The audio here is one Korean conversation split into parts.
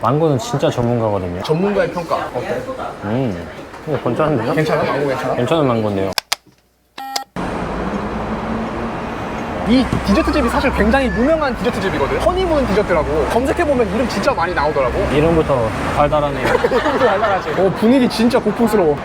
망고는 진짜 전문가거든요. 전문가의 평가 어때? 음, 이거 괜찮은데요? 괜찮아? 망고 괜찮아? 괜찮은 망고인데요. 이 디저트집이 사실 굉장히 유명한 디저트집이거든 허니문 디저트라고 검색해보면 이름 진짜 많이 나오더라고 이름부터 달달하네요. 알만하지 어, 분위기 진짜 고풍스러워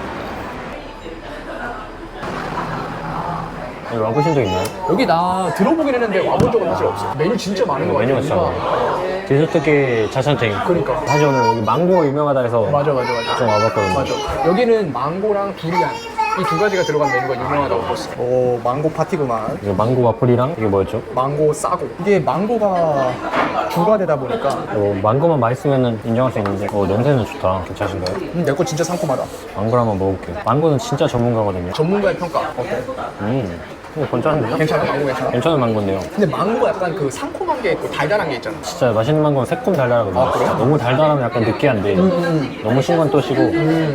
여기 와보신 적 있나요? 여기 나 들어보긴 했는데 와본 적은 사실 없어 메뉴 진짜 많은 거 같아 메뉴가 진짜 많아요. 디저트계 자천탱. 그러니까. 사실 오늘 여기 망고 유명하다 해서 맞아 맞아 맞아 좀 와봤거든요. 맞아. 여기는 망고랑 두리안 이 두 가지가 들어간 메뉴가 유명하다고 들었어. 오, 망고 파티구만. 이거 망고 와플이랑 이게 뭐였죠? 망고 싸고. 이게 망고가 주가 되다 보니까 어, 망고만 맛있으면 인정할 수 있는데 어, 냄새는 좋다. 괜찮으신가요? 음, 내거 진짜 상큼하다. 망고를 한번 먹어볼게요. 망고는 진짜 전문가거든요. 전문가의 평가 어때? 음, 이거 괜찮은데요? 괜찮아? 망고 괜찮아? 괜찮은 망고인데요. 근데 망고가 약간 그 상큼한 게 있고 달달한 게 있잖아. 진짜 맛있는 망고는 새콤 달달하거든요. 아, 그래요? 너무 달달하면 약간 느끼한데 너무 신건 또 시고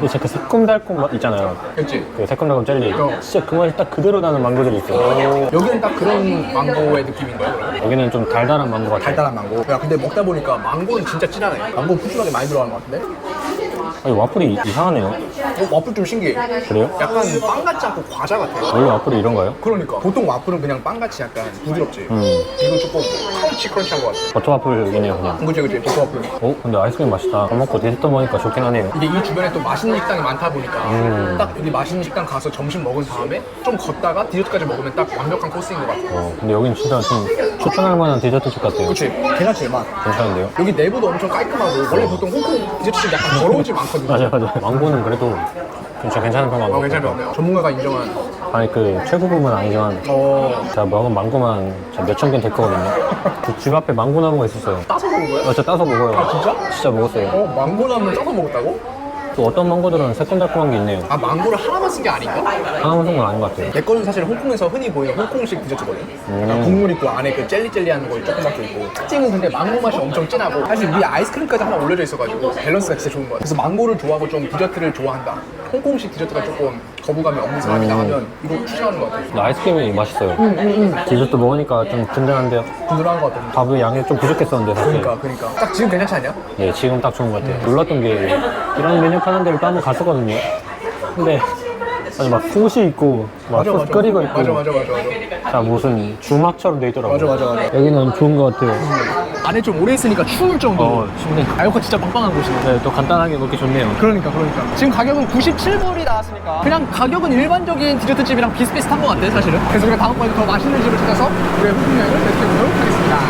또 진짜 그 새콤달콤 맛 있잖아요. 그렇지? 그 새콤달콤 젤리. 어. 진짜 그 맛이 딱 그대로 나는 망고들이 있어요. 여기는 딱 그런 망고의 느낌인 거야, 그럼? 여기는 좀 달달한 망고 같아요. 달달한 망고. 야, 근데 먹다 보니까 망고는 진짜 진하네. 망고 푸짐하게 많이 들어가는 것 같은데? 아니, 와플이 이상하네요. 어, 와플 좀 신기해. 그래요? 약간 빵 같지 않고 과자 같아. 원래 와플이 이런가요? 그러니까. 보통 와플은 그냥 빵 같이 약간 부드럽지. 음. 이건 조금 크런치 크런치한 것 같아. 버터 와플이네요, 그냥. 그치, 그치. 버터 와플. 어? 근데 아이스크림 맛있다. 밥 먹고 디저트 먹으니까 좋긴 하네요. 이게 이 주변에 또 맛있는 식당이 많다 보니까 음. 딱 여기 맛있는 식당 가서 점심 먹은 다음에 좀 걷다가 디저트까지 먹으면 딱 완벽한 코스인 것 같아. 어, 근데 여긴 진짜 좀 추천할 만한 디저트집 같아요. 그치? 괜찮지, 맛. 괜찮은데요? 여기 내부도 엄청 깔끔하고 원래 보통 홍콩 디저트집 약간 더러운 집 많거든요. 맞아, 맞아. 망고는 그래도 진짜 괜찮은 편인 것 어, 같아요. 괜찮아요. 전문가가 인정한. 아니, 그 최고급은 아니지만 어, 제가 먹은 망고만 몇천 개 됐거든요. 그집 앞에 망고 나무가 있었어요. 따서 먹은 거야? 어, 진짜 따서 먹어요. 아, 진짜? 진짜 먹었어요. 어, 망고 나물 따서 먹었다고? 또 어떤 망고들은 새콤달콤한 게 있네요. 아, 망고를 하나만 쓴 게 아닌가? 하나만 쓴건 아닌 것 같아요. 내 거는 사실 홍콩에서 흔히 보이는 홍콩식 디저트거든. 그러니까 국물 있고 안에 그 젤리젤리한 거 조금 박혀 있고. 특징은 근데 망고 맛이 엄청 진하고 사실 위에 아이스크림까지 하나 올려져 있어가지고 밸런스가 진짜 좋은 거야. 그래서 망고를 좋아하고 좀 디저트를 좋아한다. 홍콩식 디저트가 조금 거부감이 없는 사람이다 하면 이거 추천하는 것 같아. 근데 아이스크림이 맛있어요. 음, 디저트 먹으니까 좀 든든한데요. 든든한 것 같아. 밥의 양이 좀 부족했었는데 사실. 그러니까 그러니까 딱 지금 괜찮지 않냐? 네, 지금 딱 좋은 것 같아요. 놀랐던 게 이런 메뉴 파는 데를 또 한번 갔었거든요. 근데 아니 막 솥이 있고 막 소스 끓이고 있고 맞아 맞아 맞아 맞아. 자 무슨 주막처럼 돼 있더라고요. 맞아, 맞아, 맞아. 여기는 좋은 것 같아요. 안에 좀 오래 있으니까 추울 정도로. 어, 근데 에어컨 진짜 빵빵한 곳이네. 네, 또 간단하게 먹기 좋네요. 그러니까 그러니까 지금 가격은 97불이 나왔으니까 그냥 가격은 일반적인 디저트 집이랑 비슷비슷한 것 같아 사실은 그래서 우리가 다음번에 더 맛있는 집을 찾아서 우리의 홍콩 여행을 계속해보도록 하겠습니다